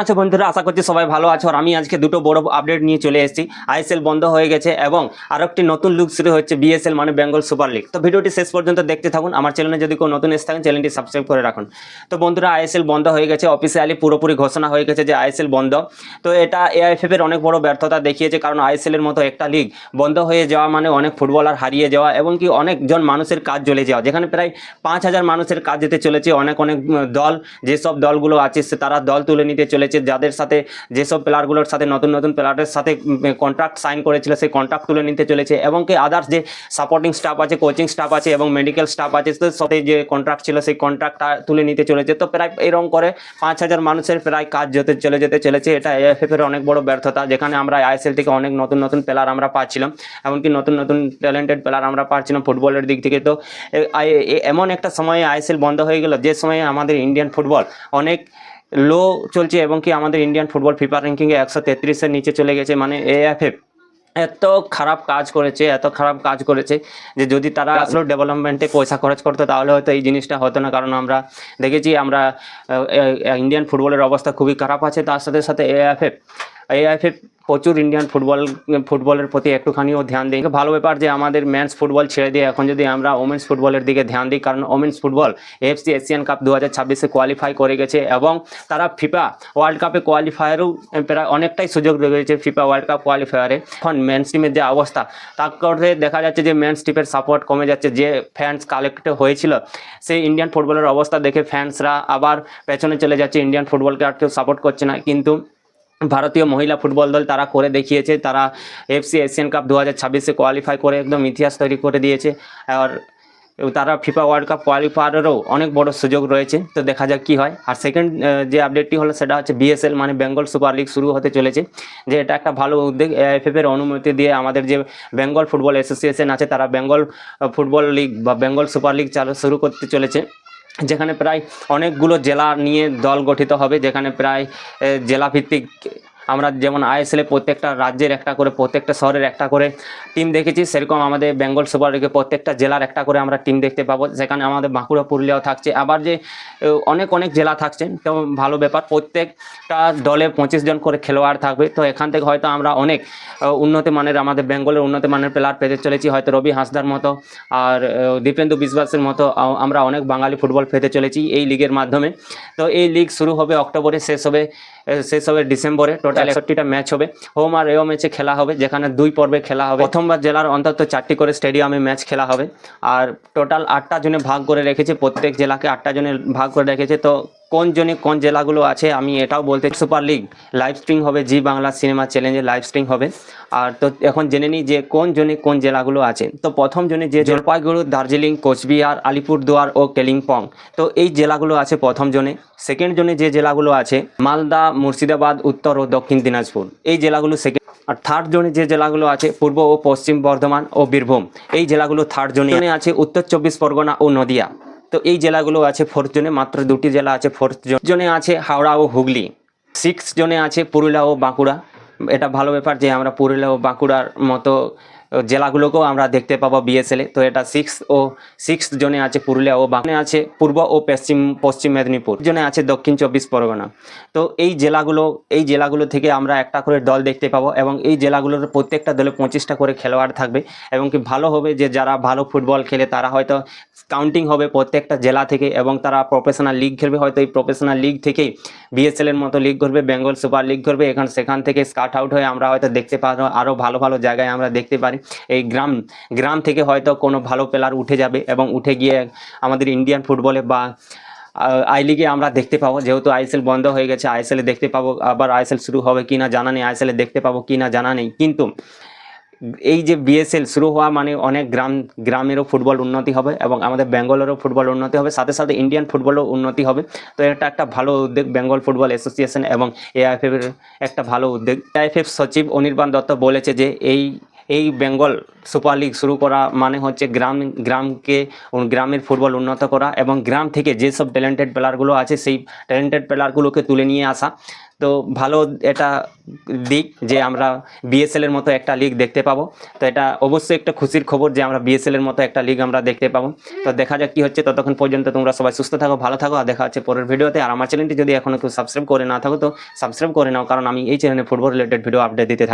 আছো বন্ধুরা? আশা করছি সবাই ভালো আছো। আর আমি আজকে দুটো বড় আপডেট নিয়ে চলে এসেছি। আইএসএল বন্ধ হয়ে গেছে এবং আরও একটি নতুন লুক শুরু হচ্ছে বিএসএল মানে বেঙ্গল সুপার লিগ তো ভিডিওটি শেষ পর্যন্ত দেখতে থাকুন। আমার চ্যানেলে যদি কেউ নতুন এসে থাকেন চ্যানেলটি সাবস্ক্রাইব করে রাখুন। তো বন্ধুরা আইএসএল বন্ধ হয়ে গেছে। অফিসিয়ালি পুরোপুরি ঘোষণা হয়ে গেছে যে আইএসএল বন্ধ। তো এটা এআইএফএফ এর অনেক বড় ব্যর্থতা দেখিয়েছে, কারণ আইএসএল এর মতো একটা লিগ বন্ধ হয়ে যাওয়া মানে অনেক ফুটবলার হারিয়ে যাওয়া এবং কি অনেকজন মানুষের কাজ চলে যাওয়া। যেখানে প্রায় পাঁচ হাজার মানুষের কাজ যেতে চলেছে। অনেক অনেক দল, যেসব দলগুলো আছে তারা দল তুলে নিতে চলেছে যাদের সাথে যেসব প্লেয়ারগুলোর সাথে নতুন নতুন প্লেয়ারের সাথে কন্ট্রাক্ট সাইন করেছিল, সেই কন্ট্রাক্ট তুলে নিতে চলেছে। এবং কি আদার্স যে সাপোর্টিং স্টাফ আছে কোচিং স্টাফ আছে এবং মেডিকেল স্টাফ আছে সাথে যে কন্ট্রাক্ট ছিল, সেই কন্ট্রাক্টটা তুলে নিতে চলেছে। তো প্রায় এরকম করে পাঁচ হাজার মানুষের প্রায় কাজ যেতে চলে যেতে চলেছে। এটা এএফএফ এর অনেক বড় ব্যর্থতা, যেখানে আমরা আইএসএল থেকে অনেক নতুন নতুন প্লেয়ার আমরা পাচ্ছিলাম। এমনকি নতুন নতুন ট্যালেন্টেড প্লেয়ার আমরা পাচ্ছিলাম ফুটবলের দিক থেকে। তো এমন একটা সময়ে আইএসএল বন্ধ হয়ে গেল, যে সময়ে আমাদের ইন্ডিয়ান ফুটবল অনেক লো চলছে এবং কি আমাদের ইন্ডিয়ান ফুটবল ফিফা র্যাঙ্কিংয়ে একশো তেত্রিশের নিচে চলে গেছে মানে এএফএফ এত খারাপ কাজ করেছে, এত খারাপ কাজ করেছে যে যদি তারা আসলে ডেভেলপমেন্টে পয়সা খরচ করতো তাহলে হয়তো এই জিনিসটা হতো না। কারণ আমরা দেখেছি আমরা ইন্ডিয়ান ফুটবলের অবস্থা খুবই খারাপ আছে, তার সাথে সাথে এএফএফ এআইএফএফ প্রচুর ইন্ডিয়ান ফুটবল ফুটবলের প্রতি একটুখানিও ধ্যান দিই। ভালো ব্যাপার যে আমাদের মেন্স ফুটবল ছেড়ে দিয়ে এখন যদি আমরা ওমেন্স ফুটবলের দিকে ধ্যান দিই, কারণ women's football FC Asian cup দু হাজার ছাব্বিশে কোয়ালিফাই করে গেছে এবং তারা ফিফা ওয়ার্ল্ড কাপে কোয়ালিফায়ারও প্রায় অনেকটাই সুযোগ রয়েছে ফিফা ওয়ার্ল্ড কাপ কোয়ালিফায়ারে এখন মেন্স টিমের যে অবস্থা তারপরে দেখা যাচ্ছে যে মেন্স টিমের সাপোর্ট কমে যাচ্ছে, যে ফ্যান্স কালেক্ট হয়েছিল। সেই ইন্ডিয়ান ফুটবলের অবস্থা দেখে ফ্যান্সরা আবার পেছনে চলে যাচ্ছে। ইন্ডিয়ান ফুটবলকে আর কেউ সাপোর্ট করছে না। কিন্তু ভারতীয় মহিলা ফুটবল দল তারা করে দেখিয়েছে, তারা এফসি এশিয়ান কাপ দু হাজার ছাব্বিশে কোয়ালিফাই করে একদম ইতিহাস তৈরি করে দিয়েছে। আর তারা ফিফা ওয়ার্ল্ড কাপ কোয়ালিফায়ারেরও অনেক বড় সুযোগ রয়েছে, তো দেখা যাক কী হয়। আর সেকেন্ড যে আপডেটটি হলো সেটা হচ্ছে বিএসএল মানে বেঙ্গল সুপার লিগ শুরু হতে চলেছে, যে এটা একটা ভালো উদ্যোগ এআইএফএফ এর অনুমতি দিয়ে আমাদের যে বেঙ্গল ফুটবল অ্যাসোসিয়েশন আছে, তারা বেঙ্গল ফুটবল লিগ বা বেঙ্গল সুপার লিগ চালু, শুরু করতে চলেছে। যেখানে প্রায় অনেকগুলো জেলা নিয়ে দল গঠিত হবে যেখানে প্রায় জেলাভিত্তিক আমরা যেমন আইএসএলে প্রত্যেকটা রাজ্যের একটা করে, প্রত্যেকটা শহরের একটা করে টিম দেখেছি, সেরকম আমাদের বেঙ্গল সুপার লিগে প্রত্যেকটা জেলার একটা করে আমরা টিম দেখতে পাবো। সেখানে আমাদের বাঁকুড়া, পুরুলিয়াও থাকছে। আবার যে অনেক অনেক জেলা থাকছে, তো ভালো ব্যাপার। প্রত্যেকটা দলে পঁচিশ জন করে খেলোয়াড় থাকবে। তো এখান থেকে হয়তো আমরা অনেক উন্নত মানের, আমাদের বেঙ্গলের উন্নত মানের প্লেয়ার পেতে চলেছি। হয়তো রবি হাঁসদার মতো আর দীপেন্দু বিশ্বাসের মতো আমরা অনেক বাঙালি ফুটবল পেতে চলেছি এই লিগের মাধ্যমে। তো এই লিগ শুরু হবে অক্টোবরে, শেষ হবে শেষ হবে ডিসেম্বরে টোটাল একষট্টিটা ম্যাচ হবে। হোম আর এও ম্যাচে খেলা হবে যেখানে দুই পর্বে খেলা হবে। প্রথমবার জেলার অন্তত চারটি করে স্টেডিয়ামে ম্যাচ খেলা হবে। আর টোটাল আটটা জনে ভাগ করে রেখেছে প্রত্যেক জেলাকে আটটা জনে ভাগ করে রেখেছে। তো কোন জনে কোন জেলাগুলো আছে, আমি এটাও বলতে সুপার লিগ লাইভ স্ট্রিং হবে জি বাংলা সিনেমা চ্যালেঞ্জে লাইভ স্ট্রিং হবে। আর তো এখন জেনে নিই যে কোন জনে কোন জেলাগুলো আছে। তো প্রথম জনে যে জলপাইগুড়ি, দার্জিলিং, কোচবিহার, আলিপুরদুয়ার ও কেলিম্পং, তো এই জেলাগুলো আছে প্রথম জনে। সেকেন্ড জনে যে জেলাগুলো আছে, মালদা, মুর্শিদাবাদ, উত্তর ও দক্ষিণ দিনাজপুর, এই জেলাগুলো সেকেন্ড আর থার্ড জোনে যে জেলাগুলো আছে, পূর্ব ও পশ্চিম বর্ধমান ও বীরভূম, এই জেলাগুলো থার্ড জোনে আছে। উত্তর চব্বিশ পরগনা ও নদিয়া। তো এই জেলাগুলো আছে ফোর্থ জোনে মাত্র দুটি জেলা আছে ফোর্থ জোনে আছে হাওড়া ও হুগলি। সিক্স জোনে আছে পুরুলিয়া ও বাঁকুড়া। এটা ভালো ব্যাপার যে আমরা পুরুলিয়া ও বাঁকুড়ার মতো জেলাগুলোকেও আমরা দেখতে পাবো বিএসএলে তো এটা সিক্স ও সিক্স জোনে আছে পুরুলিয়া ও বাঁকুড়া আছে, পূর্ব ও পশ্চিম পশ্চিম মেদিনীপুর জনে আছে দক্ষিণ চব্বিশ পরগনা। তো এই জেলাগুলো এই জেলাগুলো থেকে আমরা একটা করে দল দেখতে পাবো এবং এই জেলাগুলোর প্রত্যেকটা দলে পঁচিশটা করে খেলোয়াড় থাকবে এবং কি ভালো হবে যে যারা ভালো ফুটবল খেলে তারা হয়তো কাউন্টিং হবে প্রত্যেকটা জেলা থেকে এবং তারা প্রফেশনাল লিগ খেলবে। হয়তো এই প্রফেশনাল লিগ থেকেই বিএসএল এর মতো লিগ করবে বেঙ্গল সুপার লিগ করবে এখান, সেখান থেকে স্কাট আউট হয়ে আমরা হয়তো দেখতে পারব আরও ভালো ভালো জায়গায় আমরা দেখতে পারি। এই গ্রাম গ্রাম থেকে হয়তো কোনো ভালো প্লেয়ার উঠে যাবে এবং উঠে গিয়ে আমাদের ইন্ডিয়ান ফুটবলে বা আই লিগে আমরা দেখতে পাবো। যেহেতু আইএসএল বন্ধ হয়ে গেছে আইএসএলে দেখতে পাবো। আবার আইএসএল শুরু হবে কি না জানা নেই আইএসএলে দেখতে পাবো কি না জানা নেই। কিন্তু এই যে বিএসএল শুরু হওয়া মানে অনেক গ্রাম, গ্রামেরও ফুটবল উন্নতি হবে এবং আমাদের বেঙ্গলেরও ফুটবল উন্নতি হবে, সাথে সাথে ইন্ডিয়ান ফুটবলও উন্নতি হবে। তো এটা একটা ভালো উদ্যোগ বেঙ্গল ফুটবল অ্যাসোসিয়েশন এবং এআইএফএফ এর একটা ভালো উদ্যোগ। এআইএফএফ সচিব অনির্বাণ দত্ত বলেছে যে এই এই বেঙ্গল সুপার লিগ শুরু করা মানে হচ্ছে গ্রাম, গ্রামকে, গ্রামের ফুটবল উন্নত করা এবং গ্রাম থেকে যেসব ট্যালেন্টেড প্লেয়ারগুলো আছে, সেই ট্যালেন্টেড প্লেয়ারগুলোকে তুলে নিয়ে আসা। তো ভালো এটা দিক যে আমরা বিএসএল এর মতো একটা লিগ দেখতে পাবো। তো এটা অবশ্যই একটা খুশির খবর যে আমরা বিএসএল এর মতো একটা লিগ আমরা দেখতে পাবো। তো দেখা যাক কি হচ্ছে। ততক্ষণ পর্যন্ত তোমরা সবাই সুস্থ থাকো, ভালো থাকো আর দেখা হচ্ছে পরের ভিডিওতে। আর আমার চ্যানেলটি যদি এখনও কেউ সাবস্ক্রাইব করে না থাকো তো সাবস্ক্রাইব করে নাও। কারণ আমি এই চ্যানেলে ফুটবল রিলেটেড ভিডিও আপডেট দিতে থাকি।